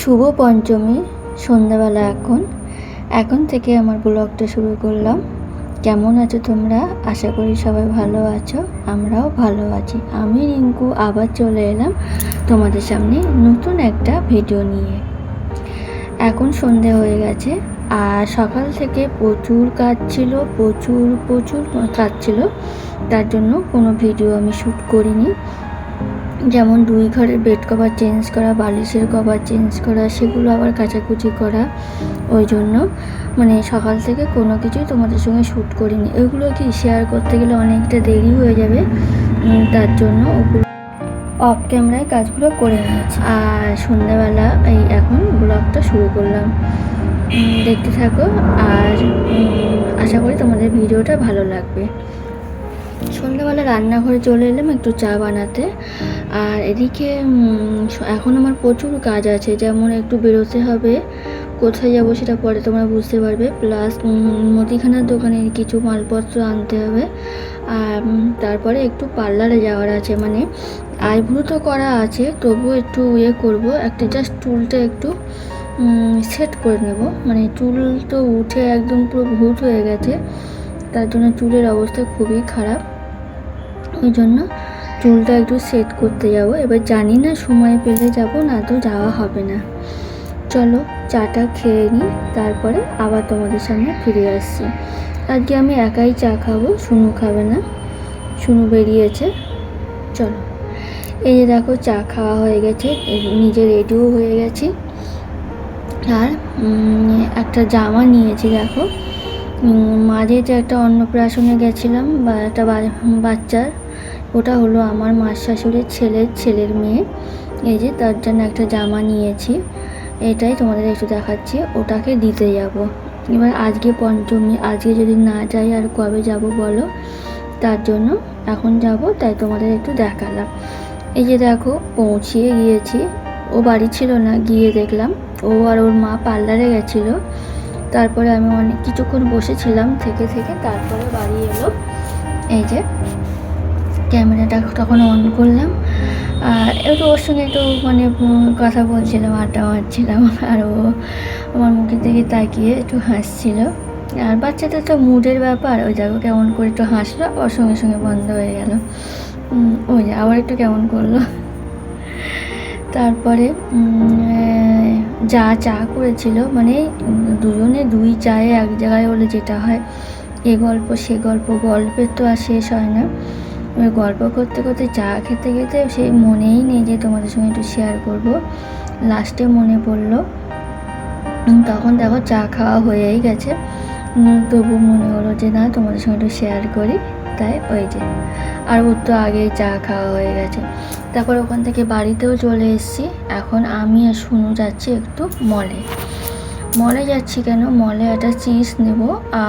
শুভ পঞ্চমী, সন্ধ্যাবেলা এখন। এখন থেকে আমার ব্লগটা শুরু করলাম। কেমন আছো তোমরা? আশা করি সবাই ভালো আছো, আমরাও ভালো আছি। আমি রিঙ্কু, আবার চলে এলাম তোমাদের সামনে নতুন একটা ভিডিও নিয়ে। এখন সন্ধে হয়ে গেছে, আর সকাল থেকে প্রচুর কাজ ছিল, প্রচুর প্রচুর কাজ ছিল। তার জন্য কোনো ভিডিও আমি শ্যুট করিনি। যেমন দুই ঘরের বেড কভার চেঞ্জ করা, বালিশের কভার চেঞ্জ করা, সেগুলো আবার কাচাকুচি করা, ওই জন্য। মানে সকাল থেকে কোনো কিছুই তোমাদের সঙ্গে শ্যুট করিনি। ওইগুলো কি শেয়ার করতে গেলে অনেকটা দেরি হয়ে যাবে? তার জন্য ওগুলো অফ ক্যামেরায় কাজগুলো করে নিয়েছি। আর সন্ধ্যাবেলা এই এখন ব্লগটা শুরু করলাম। দেখতে থাকো আর আশা করি তোমাদের ভিডিওটা ভালো লাগবে। সন্ধ্যাবেলা রান্নাঘরে চলে এলাম একটু চা বানাতে। আর এদিকে এখন আমার প্রচুর কাজ আছে, যেমন একটু বেরোতে হবে, কোথায় যাব সেটা পরে তোমরা বুঝতে পারবে। প্লাস মুদিখানার দোকানে কিছু মালপত্র আনতে হবে। আর তারপরে একটু পার্লারে যাওয়ার আছে মানে আইব্রো তো করা আছে, তবুও একটু ইয়ে করব, একটা জাস্ট চুলটা একটু সেট করে নেব। মানে চুল তো উঠে একদম পুরো ভূত হয়ে গেছে, তার জন্য চুলের অবস্থা খুবই খারাপ। ওই জন্য চুলটা একটু সেট করতে যাব। এবার জানি না সময় পেলে যাব, না তো যাওয়া হবে না। চলো চাটা খেয়ে নিই তারপরে আবার তোমাদের সামনে ফিরে আসছি। আজকে আমি একাই চা খাব শুনু খাবে না। শুনু বেরিয়েছে। চলো। এই যে দেখো, চা খাওয়া হয়ে গেছে নিজে রেডিও হয়ে গেছি। আর একটা জামা নিয়েছি দেখো। মাঝে যে একটা অন্নপ্রাশনে গেছিলাম, বা একটা বাচ্চার। ওটা হলো আমার মার শাশুড়ির ছেলের ছেলের মেয়ে। এই যে তার জন্য একটা জামা নিয়েছি। এটাই তোমাদের একটু দেখাচ্ছি। ওটাকে দিতে যাব। এবার আজকে পঞ্চমী, আজকে যদি না যাই আর কবে যাব বলো? তার জন্য এখন যাব, তাই তোমাদের একটু দেখালাম। এই যে দেখো, পৌঁছিয়ে গিয়েছি। ও বাড়ি ছিল না, গিয়ে দেখলাম। ও আর ওর মা পার্লারে গেছিল। তারপরে আমি অনেক কিছুক্ষণ বসেছিলাম থেকে থেকে, তারপরে বাড়ি এলো। এই যে ক্যামেরাটা তখন অন করলাম। আর একটু ওর সঙ্গে একটু মানে কথা বলছিলাম, আড্ডা মারছিলাম, আর ও আমার মুখের দিকে তাকিয়ে একটু হাসছিল। আর বাচ্চাটা তো মুডের ব্যাপার, ওই দেখো কেমন করে একটু হাসলো, ওর সঙ্গে সঙ্গে বন্ধ হয়ে গেল। ওই যে আবার একটু কেমন করল। তারপরে যা চা করেছিল মানে দুজনে দুই চায়ে এক জায়গায় হলে যেটা হয়, এ গল্প সে গল্প, গল্পের তো আর শেষ হয় না। ওই গল্প করতে করতে চা খেতে খেতে সেই মনেই নেই যে তোমাদের সঙ্গে একটু শেয়ার করব। লাস্টে মনে পড়ল তখন দেখো চা খাওয়া হয়েই গেছে। তবু মনে হলো যে না, তোমাদের সঙ্গে একটু শেয়ার করি। তাই ওই যে, আর ওর তো আগেই চা খাওয়া হয়ে গেছে। তারপর ওখান থেকে বাড়িতেও চলে এসেছি। এখন আমি আর শুনু যাচ্ছি একটু মলে মলে যাচ্ছি কেন? মলে একটা চিজ নেব।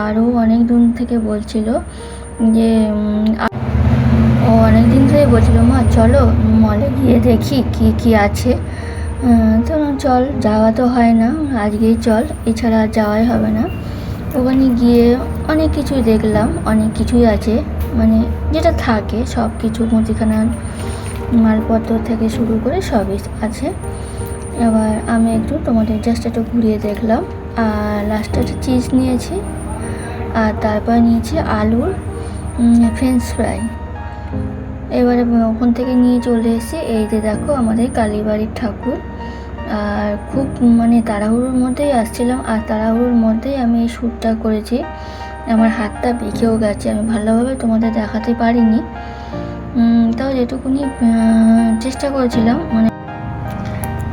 আরও অনেক দিন থেকে বলছিল যে ও অনেক দিন ধরে বলছিল, মা, চলো মলে গিয়ে দেখি কি কি আছে। তো চল, যাওয়া তো হয় না, আজকেই চল, এছাড়া যাওয়াই হবে না। ওখানে গিয়ে অনেক কিছুই দেখলাম, অনেক কিছুই আছে মানে যেটা থাকে, সব কিছু মুদিখানার মালপত্র থেকে শুরু করে সবই আছে। এবার আমি একটু তোমাদের জাস্ট একটু ঘুরিয়ে দেখলাম, আর লাস্টে একটা চিজ নিয়েছি, আর তারপর নিয়েছি আলুর ফ্রেঞ্চ ফ্রাই এবারে ওখান থেকে নিয়ে চলে এসেছি এই যে দেখো আমাদের কালীবাড়ির ঠাকুর। আর খুব মানে তাড়াহুড়োর মধ্যেই আসছিলাম, আর তাড়াহুড়োর মধ্যেই আমি এই শ্যুটটা করেছি। আমার হাতটা বেঁকেও গেছে, আমি ভালোভাবে তোমাদের দেখাতে পারিনি। তাও যেটুকুনি চেষ্টা করেছিলাম মানে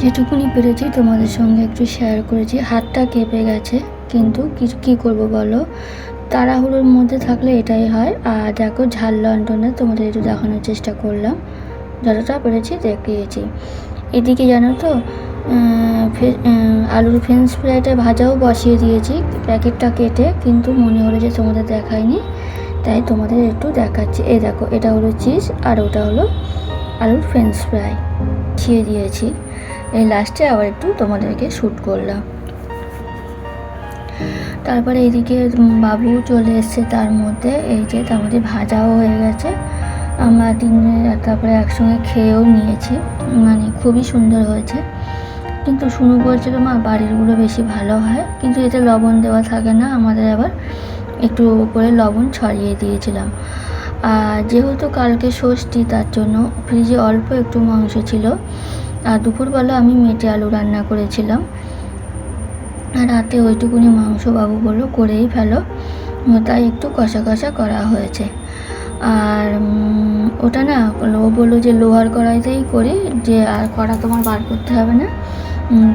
যেটুকুনি পেরেছি তোমাদের সঙ্গে একটু শেয়ার করেছি। হাতটা কেঁপে গেছে, কিন্তু কিছু কী করব বলো? তাড়াহুড়োর মধ্যে থাকলে এটাই হয়। আর দেখো, ঝাল লন্ডনে তোমাদের একটু দেখানোর চেষ্টা করলাম। যতটা পেরেছি দেখিয়েছি। এদিকে জানো তো আলুর ফ্রেঞ্চ ফ্রাইটা ভাজাও বসিয়ে দিয়েছি প্যাকেটটা কেটে, কিন্তু মনে হলো যে তোমাদের দেখায়নি তাই তোমাদের একটু দেখাচ্ছি। এই দেখো, এটা হলো চিজ আর ওটা হলো আলুর ফ্রেঞ্চ ফ্রাই খেয়ে দিয়েছি। এই লাস্টে আবার একটু তোমাদেরকে শ্যুট করলাম। তারপরে এদিকে বাবু চলে এসছে তার মধ্যে। এই যে তার মধ্যে ভাজাও হয়ে গেছে। আমরা তিনজনে তারপরে একসঙ্গে খেয়েও নিয়েছি। মানে খুবই সুন্দর হয়েছে। কিন্তু শুনু বলছিল মা, বাড়িরগুলো বেশি ভালো হয়। কিন্তু এতে লবণ দেওয়া থাকে না। আমাদের আবার একটু করে লবণ ছড়িয়ে দিয়েছিলাম। আর যেহেতু কালকে ষষ্ঠী, তার জন্য ফ্রিজে অল্প একটু মাংস ছিল। আর দুপুরবেলা আমি মেটে আলু রান্না করেছিলাম। রাতে ওইটুকুনি মাংস বাবু বলল করেই ফেলো। তাই একটু কষা কষা করা হয়েছে। আর ওটা না, ও বলল যে লোহার কড়াইতেই করি, যে আর কড়া তোমার বার করতে হবে না।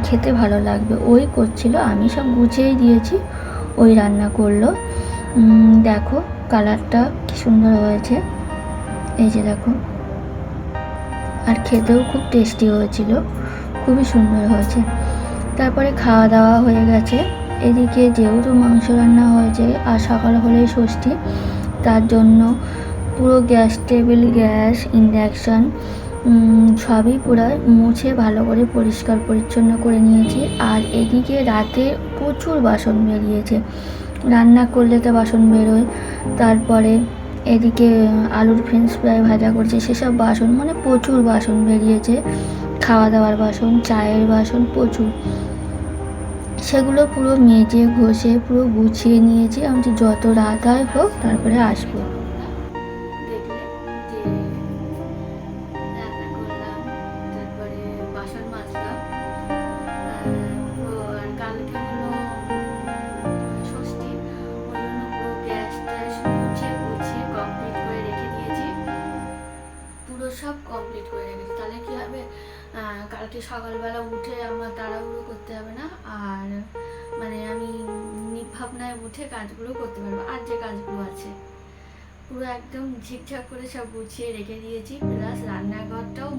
খেতে ভালো লাগবে। ওই করছিল, আমি সব গুছিয়েই দিয়েছি, ওই রান্না করল। দেখো কালারটা কি সুন্দর হয়েছে। এই যে দেখো। আর খেতেও খুব টেস্টি হয়েছিল, খুবই সুন্দর হয়েছে। তারপরে খাওয়া দাওয়া হয়ে গেছে। এদিকে যেহেতু মাংস রান্না হয়েছে, আর সকাল হলেই ষষ্ঠী, তার জন্য পুরো গ্যাস টেবিল, গ্যাস, ইন্ডাকশান সবই পুরো মুছে ভালো করে পরিষ্কার পরিচ্ছন্ন করে নিয়েছি। আর এদিকে রাতে প্রচুর বাসন বেরিয়েছে। রান্না করলে তো বাসন বেরোয়। তারপরে এদিকে আলুর ফ্রেঞ্চ ফ্রাই ভাজা করছে, সেসব বাসন মানে প্রচুর বাসন বেরিয়েছে। খাওয়া দাওয়ার বাসন, চায়ের বাসন প্রচুর। সেগুলো পুরো মেজে ঘষে পুরো গুছিয়ে নিয়েছি। আমি যত রাত হয় হোক তারপরে আসব। করে রেখেছি তাহলে কি হবে? কালকে সকালবেলা উঠে আমার তাড়াহুড়ো করতে হবে না? আর মানে আমি নির্ভাবনায় উঠে কাজগুলো করতে পারব। আর যে কাজগুলো আছে, পুরো একদম ঝিকঝাক করে সব গুছিয়ে রেখে দিয়েছি। প্লাস রান্নাঘরটাও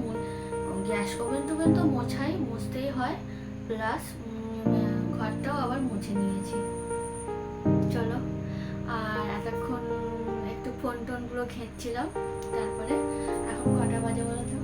গ্যাস ওভেন টোভেন তো মোছাই, মুছতেই হয়। প্লাস ঘরটাও আবার মুছে নিয়েছি। চলো, আর এতক্ষণ একটু ফোন টোনগুলো খেঁচছিলাম তারপরে এখন কটা বাজে বলো তো?